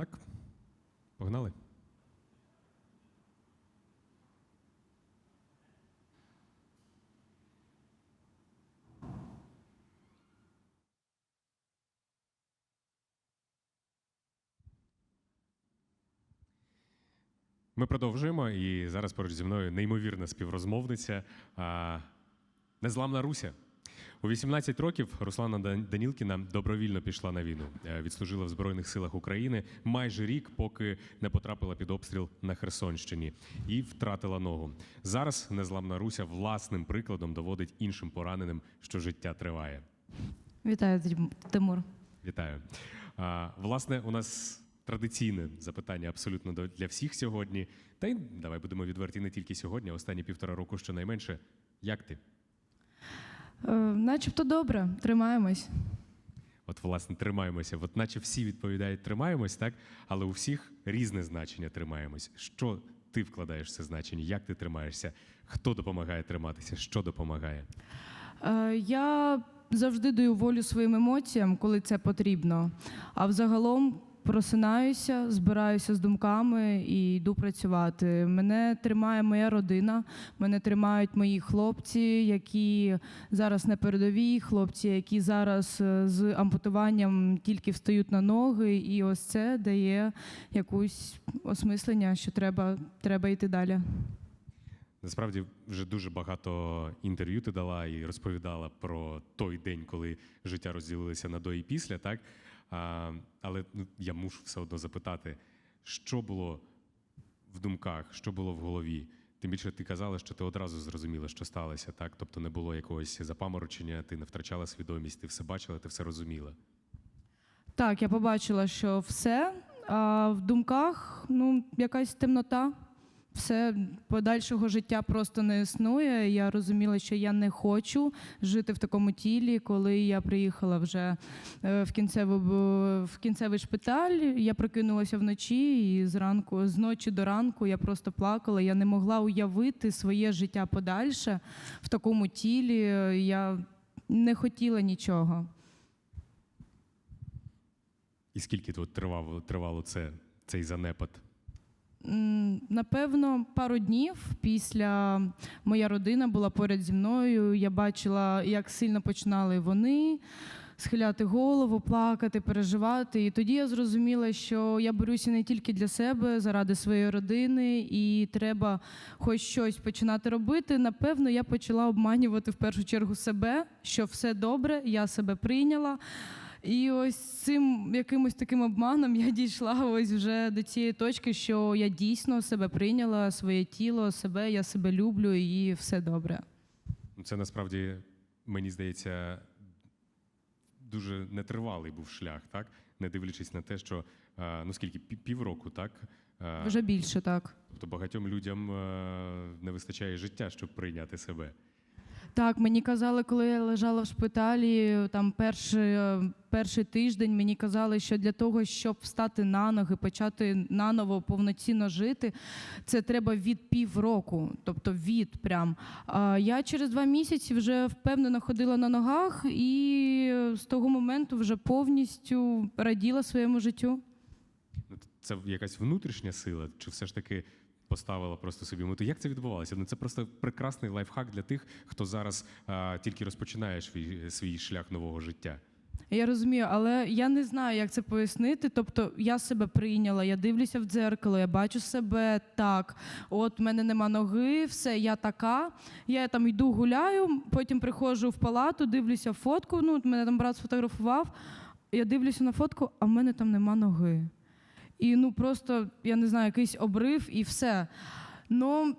Так? Погнали? Ми продовжуємо, і зараз поруч зі мною неймовірна співрозмовниця а, Незламна Руся. У 18 років Руслана Данілкіна добровільно пішла на війну. Е, Відслужила в Збройних силах України майже рік, поки не потрапила під обстріл на Херсонщині і втратила ногу. Зараз незламна Руся власним прикладом доводить іншим пораненим, що життя триває. Вітаю, Тимур. Вітаю. А, власне, у нас традиційне запитання абсолютно для всіх сьогодні. Та й давай будемо відверті не тільки сьогодні, а останні півтора року щонайменше. Як ти? Е, начебто добре, тримаємось. От, власне, тримаємося. От наче всі відповідають тримаємось, так? Але у всіх різне значення тримаємось. Що ти вкладаєш в це значення? Як ти тримаєшся? Хто допомагає триматися? Що допомагає? Е, я завжди даю волю своїм емоціям, коли це потрібно. А взагалом просинаюся, збираюся з думками і йду працювати. Мене тримає моя родина, мене тримають мої хлопці, які зараз на передовій, хлопці, які зараз е, з ампутуванням тільки встають на ноги, і ось це дає якусь осмислення, що треба, треба йти далі. Насправді вже дуже багато інтерв'ю ти дала і розповідала про той день, коли життя розділилося на до і після, так? Але ну, я мушу все одно запитати, що було в думках, що було в голові? Тим більше ти казала, що ти одразу зрозуміла, що сталося, так? Тобто не було якогось запаморочення, ти не втрачала свідомість, ти все бачила, ти все розуміла. Так, я побачила, що все. А в думках ну, якась темнота. Все подальшого життя просто не існує. Я розуміла, що я не хочу жити в такому тілі. Коли я приїхала вже е, в кінцеву в кінцевий шпиталь, я прокинулася вночі, і зранку, з ночі до ранку я просто плакала. Я не могла уявити своє життя подальше в такому тілі. Я не хотіла нічого. І скільки тут тривало, тривало це, цей занепад? Напевно, пару днів після моя родина була поряд зі мною. Я бачила, як сильно починали вони схиляти голову, плакати, переживати. І тоді я зрозуміла, що я борюся не тільки для себе, заради своєї родини, і треба хоч щось починати робити. Напевно, я почала обманювати в першу чергу себе, що все добре, я себе прийняла. І ось цим якимось таким обманом я дійшла ось вже до цієї точки, що я дійсно себе прийняла, своє тіло, себе, я себе люблю і все добре. Ну, Це насправді, мені здається, дуже нетривалий був шлях, так? Не дивлячись на те, що е, ну скільки півроку, так? Е, Вже більше так. Тобто багатьом людям е, не вистачає життя, щоб прийняти себе. Так, мені казали, коли я лежала в шпиталі, там перший, е, перший тиждень мені казали, що для того, щоб встати на ноги, почати наново повноцінно жити, це треба від півроку, тобто від прям. А я через два місяці вже впевнено ходила на ногах і з того моменту вже повністю раділа своєму життю. Ну, Це якась внутрішня сила, чи все ж таки поставила просто собі мету? Як це відбувалося? Ну, це просто прекрасний лайфхак для тих, хто зараз е, тільки розпочинає свій, свій шлях нового життя. Я розумію, але я не знаю, як це пояснити. Тобто я себе прийняла, я дивлюся в дзеркало, я бачу себе так. От в мене нема ноги, все, я така. Я там йду гуляю, потім приходжу в палату, дивлюся фотку. Ну, мене там брат сфотографував. Я дивлюся на фотку, а в мене там нема ноги. І ну просто, я не знаю, якийсь обрив і все. Ну,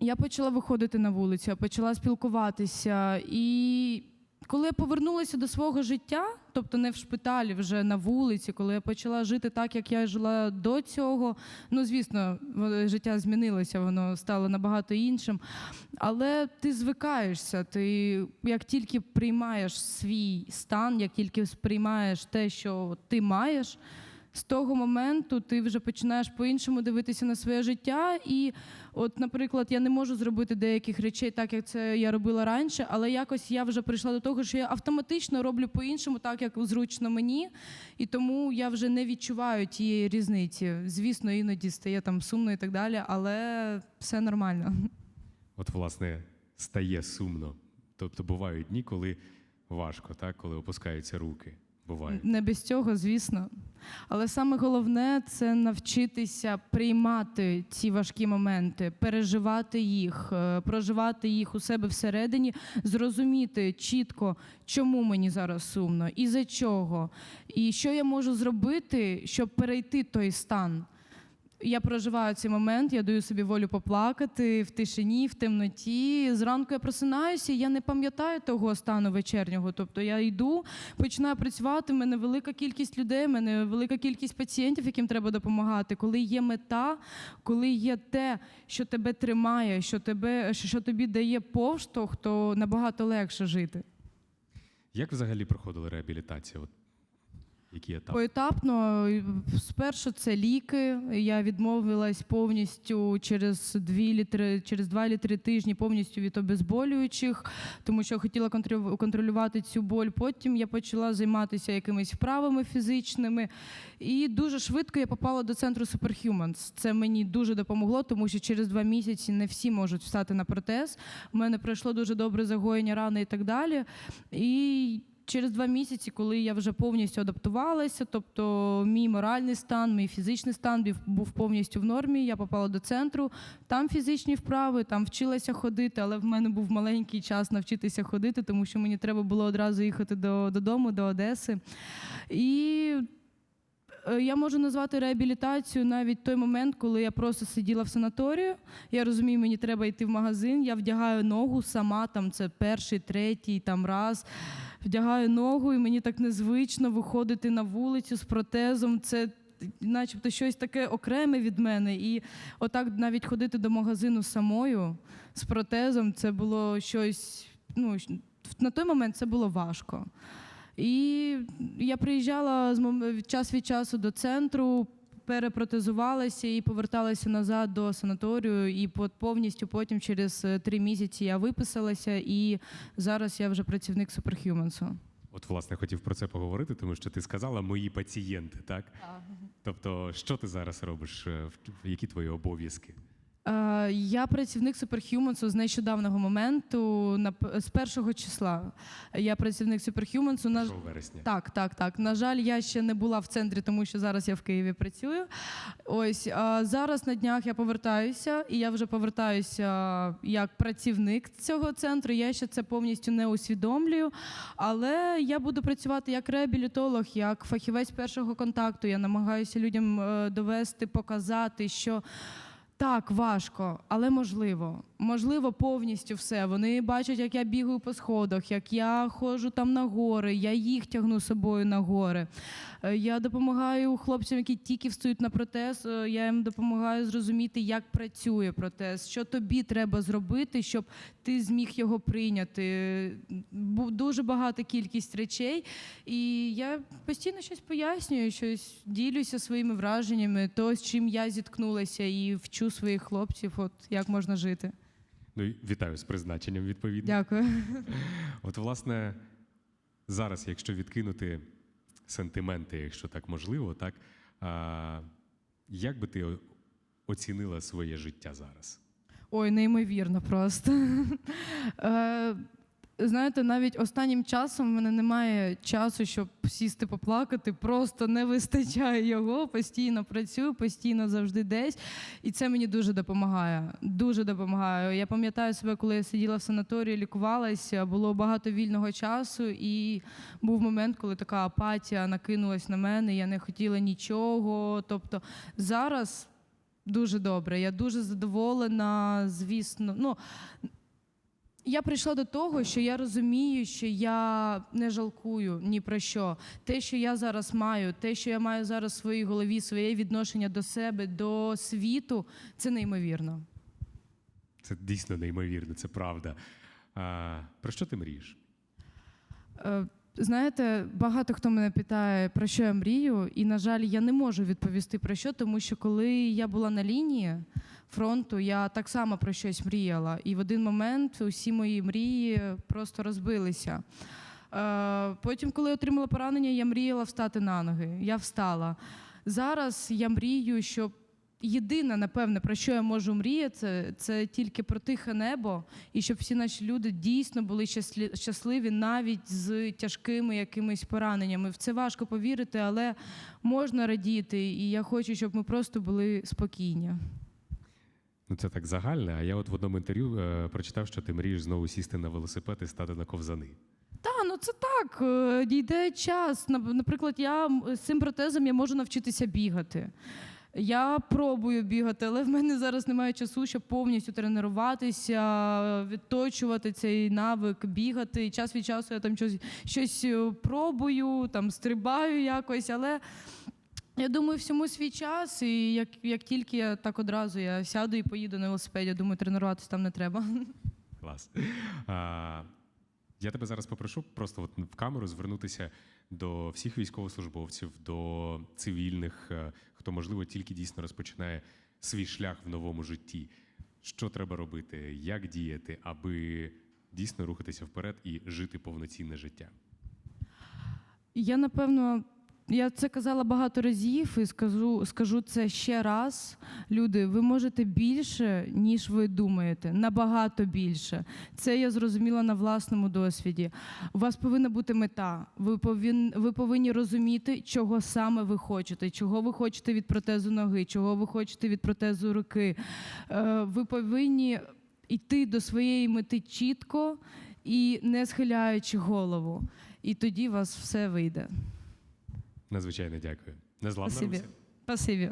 я почала виходити на вулицю, почала спілкуватися. І коли я повернулася до свого життя, тобто не в шпиталі, вже на вулиці, коли я почала жити так, як я жила до цього, ну звісно, життя змінилося, воно стало набагато іншим. Але ти звикаєшся, ти як тільки приймаєш свій стан, як тільки сприймаєш те, що ти маєш, з того моменту ти вже починаєш по-іншому дивитися на своє життя. І, от, наприклад, я не можу зробити деяких речей так, як це я робила раніше, але якось я вже прийшла до того, що я автоматично роблю по-іншому, так як зручно мені. І тому я вже не відчуваю тієї різниці. Звісно, іноді стає там сумно і так далі, але все нормально. От, власне, стає сумно. Тобто бувають дні, коли важко, так? коли опускаються руки. Буває. Не без цього, звісно. Але саме головне це навчитися приймати ці важкі моменти, переживати їх, е, проживати їх у себе всередині, зрозуміти чітко, чому мені зараз сумно, і за чого, і що я можу зробити, щоб перейти той стан. Я проживаю цей момент, я даю собі волю поплакати в тишині, в темноті. Зранку я просинаюся, я не пам'ятаю того стану вечірнього. Тобто я йду, починаю працювати. в мене велика кількість людей, в мене велика кількість пацієнтів, яким треба допомагати. Коли є мета, коли є те, що тебе тримає, що тебе, що тобі дає повштовх, то набагато легше жити. Як взагалі проходила реабілітація? Які етапи? Поетапно, спершу це ліки. Я відмовилась повністю через дві літри, через два літри тижні повністю від обезболюючих, тому що хотіла контролю- контролювати цю боль. Потім я почала займатися якимись вправами фізичними. І дуже швидко я попала до центру Superhumans. Це мені дуже допомогло, тому що через два місяці не всі можуть встати на протез. У мене пройшло дуже добре загоєння рани і так далі. І Через два місяці, коли я вже повністю адаптувалася, тобто мій моральний стан, мій фізичний стан був- повністю в нормі. Я попала до центру. Там фізичні вправи, там вчилася ходити, але в мене був маленький час навчитися ходити, тому що мені треба було одразу їхати до, додому, до Одеси. І е, я можу назвати реабілітацію навіть той момент, коли я просто сиділа в санаторію. Я розумію, мені треба йти в магазин. Я вдягаю ногу сама, там це перший, третій там раз. Вдягаю ногу, і мені так незвично виходити на вулицю з протезом. Це начебто щось таке окреме від мене. І отак навіть ходити до магазину самою з протезом, це було щось. Ну, на той момент це було важко. І я приїжджала з час від часу до центру, перепротезувалася і поверталася назад до санаторію. І по- повністю потім через е, три місяці я виписалася, і зараз я вже працівник суперхюменсу. От, власне, хотів про це поговорити, тому що ти сказала мої пацієнти, так? Тобто, що ти зараз робиш? Е, в- Які твої обов'язки? Е, Я працівник Superhumans з нещодавнього моменту, з першого числа. Я працівник Superhumans. На... 1 вересня. Так, так, так. На жаль, я ще не була в центрі, тому що зараз я в Києві працюю. Ось а зараз на днях я повертаюся, і я вже повертаюся як працівник цього центру. Я ще це повністю не усвідомлюю. Але я буду працювати як реабілітолог, як фахівець першого контакту. Я намагаюся людям е, довести, показати, що. Так, важко, але можливо. Можливо, повністю все. Вони бачать, як я бігаю по сходах, як я ходжу там на гори, я їх тягну собою на гори. Е, Я допомагаю хлопцям, які тільки встають на протез. е, Я їм допомагаю зрозуміти, як працює протез, що тобі треба зробити, щоб ти зміг його прийняти. Бу- Дуже багата кількість речей. І я постійно щось пояснюю, щось ділюся своїми враженнями, то, з чим я зіткнулася, і вчу своїх хлопців, от як можна жити. Ну, вітаю з призначенням, відповідно. Дякую. От, власне, зараз, якщо відкинути сентименти, якщо так можливо, так, а, як би ти оцінила своє життя зараз? Ой, неймовірно просто. Знаєте, навіть останнім часом в мене немає часу, щоб сісти поплакати. Просто не вистачає його. Постійно працюю, постійно завжди десь. І це мені дуже допомагає. Дуже допомагає. Я пам'ятаю себе, коли я сиділа в санаторії, лікувалася, було багато вільного часу, і був момент, коли така апатія накинулась на мене. Я не хотіла нічого. Тобто зараз дуже добре. Я дуже задоволена, звісно. Ну, я прийшла до того, що я розумію, що я не жалкую ні про що. Те, що я зараз маю, те, що я маю зараз в своїй голові, своє відношення до себе, до світу, це неймовірно. Це дійсно неймовірно, це правда. А, про що ти мрієш? Е, Знаєте, багато хто мене питає, про що я мрію, і, на жаль, я не можу відповісти про що, тому що коли я була на лінії фронту, я так само про щось мріяла. І в один момент усі мої мрії просто розбилися. Е, Потім, коли я отримала поранення, я мріяла встати на ноги. Я встала. Зараз я мрію, щоб єдине, напевне, про що я можу мріяти, це, це тільки про тихе небо, і щоб всі наші люди дійсно були щасливі навіть з тяжкими якимись пораненнями. В це важко повірити, але можна радіти. І я хочу, щоб ми просто були спокійні. Ну, це так загальне. А я от в одному інтерв'ю е, прочитав, що ти мрієш знову сісти на велосипед і стати на ковзани. Та ну це так. е, Дійде час. Наприклад, я з цим протезом я можу навчитися бігати. Я пробую бігати, але в мене зараз немає часу, щоб повністю тренуватися, відточувати цей навик, бігати. І час від часу я там щось, щось е, пробую, там стрибаю якось, але. Я думаю, всьому свій час, і як, як тільки я так одразу я сяду і поїду на велосипеді, думаю, тренуватися там не треба. Клас. А, я тебе зараз попрошу просто от в камеру звернутися до всіх військовослужбовців, до цивільних, е, хто, можливо, тільки дійсно розпочинає свій шлях в новому житті. Що треба робити, як діяти, аби дійсно рухатися вперед і жити повноцінне життя? Я напевно. Я це казала багато разів і скажу, скажу це ще раз. Люди, ви можете більше, ніж ви думаєте, набагато більше. Це я зрозуміла на власному досвіді. У вас повинна бути мета. Ви повин, ви повинні розуміти, чого саме ви хочете, чого ви хочете від протезу ноги, чого ви хочете від протезу руки. Е, ви повинні йти до своєї мети чітко і не схиляючи голову. І тоді у вас все вийде. Надзвичайно дякую. Незламна Спасибі. Руся. Спасибі.